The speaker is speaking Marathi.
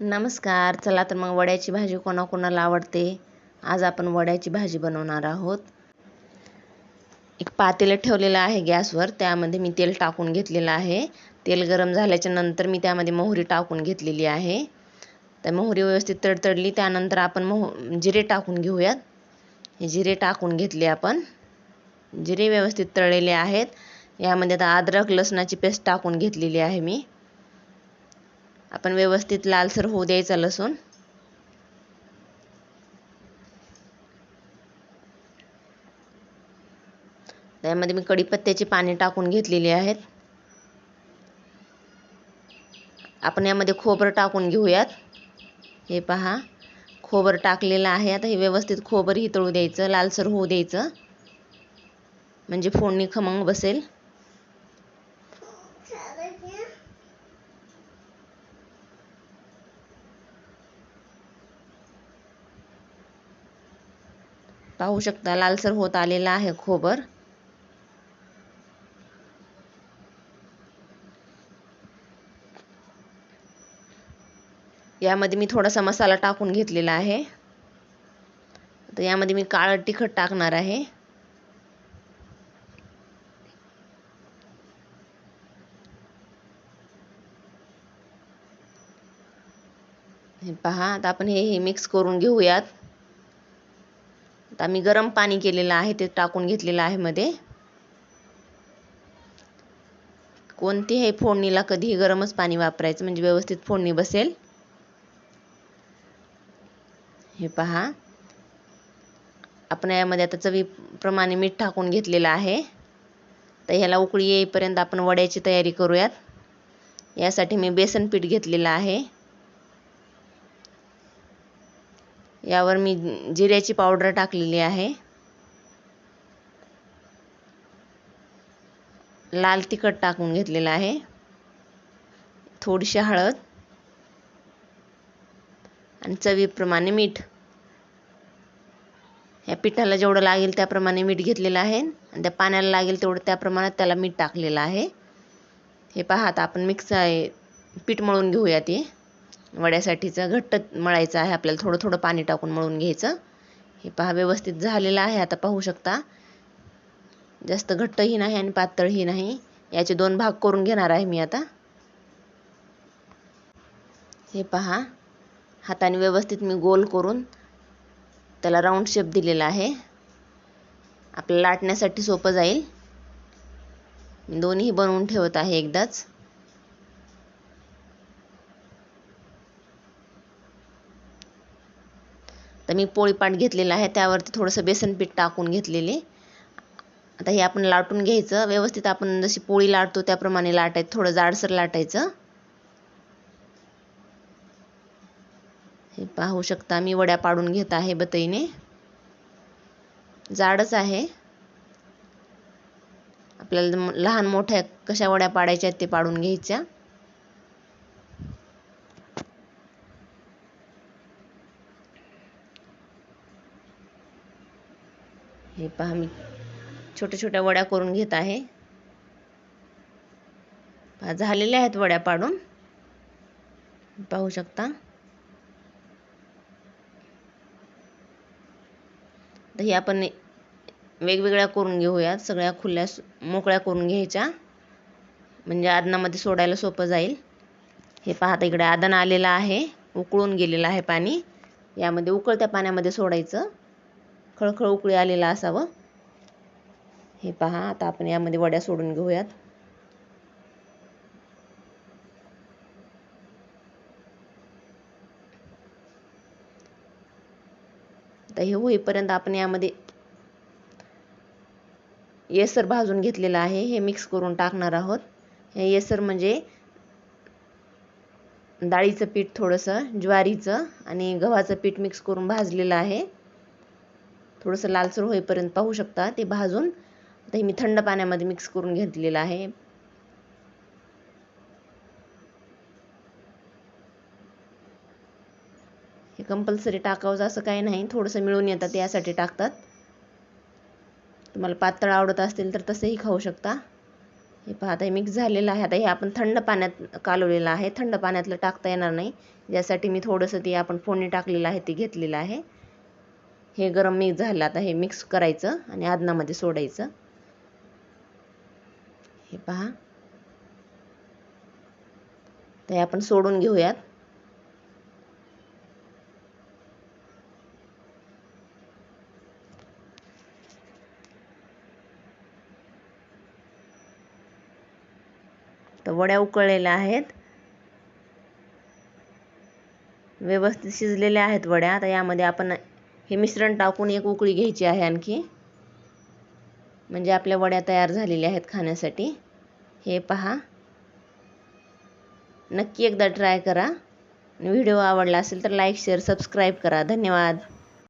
नमस्कार चला तर मग वड्याची भाजी कोणाकोणाला आवडते? आज आपण वड्याची भाजी बनवणार आहोत. एक पातेलं ठेवलेलं आहे गॅसवर त्यामध्ये मी तेल टाकून घेतलेलं आहे. तेल गरम झाल्याच्यानंतर मी त्यामध्ये मोहरी टाकून घेतलेली आहे. तर मोहरी व्यवस्थित तडतडली त्यानंतर आपण मोह जिरे टाकून घेऊयात. हे जिरे टाकून घेतले आपण. जिरे व्यवस्थित तळलेले आहेत. यामध्ये आता अद्रक लसणाची पेस्ट टाकून घेतलेली आहे मी. आपण व्यवस्थित लालसर होऊ द्यायचा लसूण. त्यामध्ये मी कढीपत्त्याची पाने टाकून घेतलेली आहेत. आपण यामध्ये खोबरं टाकून घेऊयात. हे पहा खोबर टाकलेलं आहे. आता हे व्यवस्थित खोबर हितळू द्यायचं लालसर होऊ द्यायचं. म्हणजे फोडणी खमंग बसेल. पाहू शकता लालसर होत आलेला आहे खोबर. यामध्ये मी थोडासा मसाला टाकून घेतलेला आहे. तर यामध्ये मी काळं तिखट टाकणार आहे. हे पहा आता आपण हे हे मिक्स करून घेऊयात. आता मी गरम पाणी केलेलं आहे ते टाकून घेतलेलं आहे मध्ये. कोणतीही फोडणीला कधीही गरमच पाणी वापरायचं म्हणजे व्यवस्थित फोडणी बसेल. हे पहा. आपण यामध्ये आता चवीप्रमाणे मीठ टाकून घेतलेलं आहे. तर ह्याला उकळी येईपर्यंत आपण वड्याची तयारी करूयात. यासाठी मी बेसन पीठ घेतलेलं आहे. यावर मी जिऱ्याची पावडर टाकलेली आहे. लाल तिखट टाकून घेतलेलं आहे. थोडीशी हळद आणि चवीप्रमाणे मीठ. या पिठाला जेवढं लागेल त्याप्रमाणे मीठ घेतलेलं आहे आणि त्या पाण्याला लागेल तेवढं त्या प्रमाणात त्याला मीठ टाकलेलं आहे. हे पहा आता आपण मिक्स आहे पीठ मळून घेऊया ते. वड्यासाठीचा घट्ट मळायचं आहे. आपल्याला थोडं थोडं पाणी टाकून मळून घ्यायचं. हे पहा व्यवस्थित झालेलं आहे. आता पाहू शकता. जास्त घट्टही नाही आणि पातळही नाही. याचे दोन भाग करून घेणार आहे मी आता. हे पहा. हाताने व्यवस्थित मी गोल करून त्याला राऊंड शेप दिलेला आहे. आपल्याला लाटण्यासाठी सोपं जाईल. मी दोन्ही बनवून ठेवत आहे एकदाच. मी पोळीपाट घेतलेला आहे त्यावरती थोडंसं बेसन पीठ टाकून घेतलेले. आता हे आपण लाटून घ्यायचं. व्यवस्थित आपण जशी पोळी लाटतो त्याप्रमाणे लाटायचं. थोडं जाडसर लाटायचं. हे पाहू शकता मी वड्या पाडून घेत आहे बतईने. जाडच आहे. आपल्याला लहान मोठ्या कशा वड्या पाडायच्या ते पाडून घ्यायच्या. हे पहा मी. छोट्या छोट्या वड्या करून घेत आहे. पहा झालेल्या आहेत वड्या पाडून. पाहू शकता. तर हे आपण वेगवेगळ्या करून घेऊयात. सगळ्या खुल्या मोकळ्या करून घ्यायच्या. म्हणजे आदनामध्ये सोडायला सोपं जाईल. हे पाहता इकडे आदन आलेलं आहे. उकळून गेलेलं आहे पाणी. यामध्ये उकळत्या पाण्यामध्ये सोडायचं. खळखळ उकळी आलेलं असावं. हे पहा आता आपण यामध्ये वड्या सोडून घेऊयात. आता हे होईपर्यंत आपण यामध्ये येसर भाजून घेतलेलं आहे. हे मिक्स करून टाकणार आहोत. हे येसर म्हणजे डाळीचं पीठ थोडंसं ज्वारीचं आणि गव्हाचं पीठ मिक्स करून भाजलेलं आहे. थोडंसं लालसर होईपर्यंत पाहू शकता. ते भाजून आता हे मी थंड पाण्यामध्ये मिक्स करून घेतलेलं आहे. हे कंपल्सरी टाकावं असं काही नाही. थोडंसं मिळून येतात यासाठी टाकतात. तुम्हाला पातळ आवडत असतील तर तसंही खाऊ शकता. हे पहा आता हे मिक्स झालेलं आहे. आता हे आपण थंड पाण्यात कालवलेलं आहे. थंड पाण्यातलं टाकता येणार नाही. ज्यासाठी मी थोडंसं ते आपण फोडणी टाकलेलं आहे ते घेतलेलं आहे. हे गरम मिक्स झालं आता हे मिक्स करायचं आणि आदनामध्ये सोडायचं. हे पहा. ते आपण सोडून घेऊयात. तर वड्या उकळलेल्या आहेत. व्यवस्थित शिजलेल्या आहेत वड्या. आता यामध्ये आपण हे मिश्रण टाकून एक उकळी घ्यायची आहे आणखी. म्हणजे आपल्या वड्या तयार झालेल्या आहेत खाण्यासाठी. हे पहा. नक्की एकदा ट्राय करा. व्हिडिओ आवडला असेल तर लाईक शेअर सबस्क्राईब करा. धन्यवाद.